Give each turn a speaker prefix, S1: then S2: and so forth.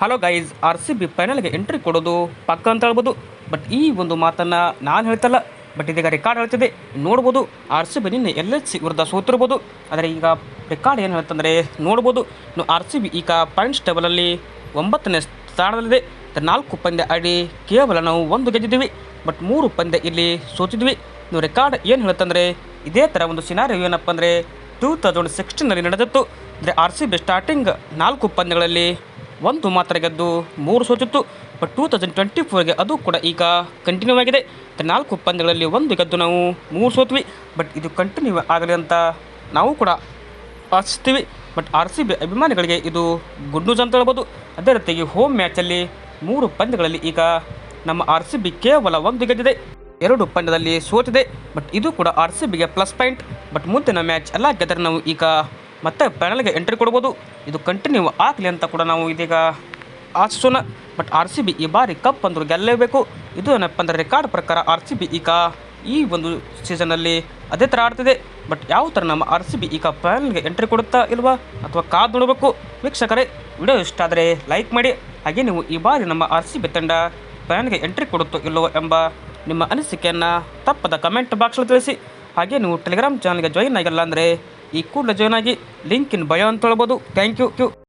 S1: Hello guys R C B ಫೈನಲ್ಗೆ entry ಕೊಡೋದು ಪಕ್ಕ ಅಂತ ಹೇಳ್ಬೋದು. ಬಟ್ ಈ ಒಂದು ಮಾತನ್ನು ನಾನು ಹೇಳ್ತಲ್ಲ ಬಟ್ ಇದೀಗ ರೆಕಾರ್ಡ್ ಹೇಳ್ತಿದೆ ನೋಡ್ಬೋದು ಆರ್ ಸಿ ಬಿ ನಿನ್ನೆ ಎಲ್ ಎಚ್ ಸಿ ವಿರುದ್ಧ ಸೋತಿರ್ಬೋದು. ಆದರೆ ಈಗ ರೆಕಾರ್ಡ್ ಏನು ಹೇಳ್ತಂದರೆ, ನೋಡ್ಬೋದು. ಆರ್ ಸಿ ಬಿ ಈಗ ಪಾಯಿಂಟ್ಸ್ ಟೇಬಲಲ್ಲಿ ಒಂಬತ್ತನೇ ಸ್ಥಾನದಲ್ಲಿದೆ. ನಾಲ್ಕು ಪಂದ್ಯ ಆಡಿ ಕೇವಲ ನಾವು ಒಂದು ಗೆದ್ದಿದ್ದೀವಿ. ಬಟ್ ಮೂರು ಪಂದ್ಯ ಇಲ್ಲಿ ಸೋತಿದ್ವಿ. ನೀವು ರೆಕಾರ್ಡ್ ಏನು ಹೇಳ್ತಂದರೆ, ಇದೇ ಥರ ಒಂದು ಸಿನಾರಿಯೋ ಏನಪ್ಪ ಅಂದರೆ ಟೂ ತೌಸಂಡ್ ಸಿಕ್ಸ್ಟೀನಲ್ಲಿ ನಡೆದಿತ್ತು. ಅಂದರೆ ಆರ್ ಸಿ ಬಿ ಸ್ಟಾರ್ಟಿಂಗ್ ನಾಲ್ಕು ಪಂದ್ಯಗಳಲ್ಲಿ ಒಂದು ಮಾತ್ರ ಗೆದ್ದು ಮೂರು ಸೋತಿತ್ತು. ಬಟ್ ಟೂ ತೌಸಂಡ್ ಟ್ವೆಂಟಿ ಫೋರ್ಗೆ ಅದು ಕೂಡ ಈಗ ಕಂಟಿನ್ಯೂ ಆಗಿದೆ. ನಾಲ್ಕು ಪಂದ್ಯಗಳಲ್ಲಿ ಒಂದು ಗೆದ್ದು ನಾವು ಮೂರು ಸೋತ್ವಿ. ಬಟ್ ಇದು ಕಂಟಿನ್ಯೂ ಆಗಲಿ ಅಂತ ನಾವು ಕೂಡ ಆಶಿಸ್ತೀವಿ. ಬಟ್ ಆರ್ ಸಿ ಬಿ ಅಭಿಮಾನಿಗಳಿಗೆ ಇದು ಗುಡ್ ನ್ಯೂಸ್ ಅಂತ ಹೇಳ್ಬೋದು. ಅದೇ ರೀತಿಯಾಗಿ ಹೋಮ್ ಮ್ಯಾಚಲ್ಲಿ ಮೂರು ಪಂದ್ಯಗಳಲ್ಲಿ ಈಗ ನಮ್ಮ ಆರ್ ಸಿ ಬಿ ಕೇವಲ ಒಂದು ಗೆದ್ದಿದೆ. ಎರಡು ಪಂದ್ಯದಲ್ಲಿ ಸೋತಿದೆ. ಬಟ್ ಇದು ಕೂಡ ಆರ್ ಸಿ ಬಿಗೆ ಪ್ಲಸ್ ಪಾಯಿಂಟ್ ಬಟ್ ಮುಂದಿನ ಮ್ಯಾಚ್ ಎಲ್ಲ ಗೆದ್ದರೆ ನಾವು ಈಗ ಮತ್ತೆ ಪ್ಯಾನಲ್ಗೆ ಎಂಟ್ರಿ ಕೊಡ್ಬೋದು. ಇದು ಕಂಟಿನ್ಯೂ ಆಗಲಿ ಅಂತ ಕೂಡ ನಾವು ಇದೀಗ ಆಶಿಸೋಣ. ಬಟ್ ಆರ್ ಸಿ ಬಿ ಈ ಬಾರಿ ಕಪ್ ಅಂದರೂ ಗೆಲ್ಲಲೇಬೇಕು ಇದು ಏನಪ್ಪ ಅಂದರೆ ರೆಕಾರ್ಡ್ ಪ್ರಕಾರ ಆರ್ ಸಿ ಬಿ ಈಗ ಈ ಒಂದು ಸೀಸನಲ್ಲಿ ಅದೇ ಥರ ಆಡ್ತಿದೆ. ಬಟ್ ಯಾವ ಥರ ನಮ್ಮ ಆರ್ ಸಿ ಬಿ ಈಗ ಪ್ಯಾನಲ್ಗೆ ಎಂಟ್ರಿ ಕೊಡುತ್ತಾ ಇಲ್ವಾ ಅಥವಾ ಕಾದು ನೋಡಬೇಕು. ವೀಕ್ಷಕರೇ, ವಿಡಿಯೋ ಇಷ್ಟ ಆದರೆ ಲೈಕ್ ಮಾಡಿ. ಹಾಗೆ ನೀವು ಈ ಬಾರಿ ನಮ್ಮ ಆರ್ ಸಿ ಬಿ ತಂಡ ಪ್ಯಾನ್ಗೆ ಎಂಟ್ರಿ ಕೊಡುತ್ತೋ ಇಲ್ಲವೋ ಎಂಬ ನಿಮ್ಮ ಅನಿಸಿಕೆಯನ್ನು ತಪ್ಪದ ಕಮೆಂಟ್ ಬಾಕ್ಸಲ್ಲಿ ತಿಳಿಸಿ. ಹಾಗೆ ನೀವು ಟೆಲಿಗ್ರಾಮ್ ಚಾನಲ್ಗೆ ಜಾಯಿನ್ ಆಗಿಲ್ಲ ಅಂದರೆ ಈ ಕೂಡಲೇ ಜಾಯ್ನ್ ಆಗಿ ಲಿಂಕ್ ಇನ್ ಬಯೋ ಅಂತ ಹೇಳ್ಬೋದು ಥ್ಯಾಂಕ್ ಯು ಕ್ಯೂ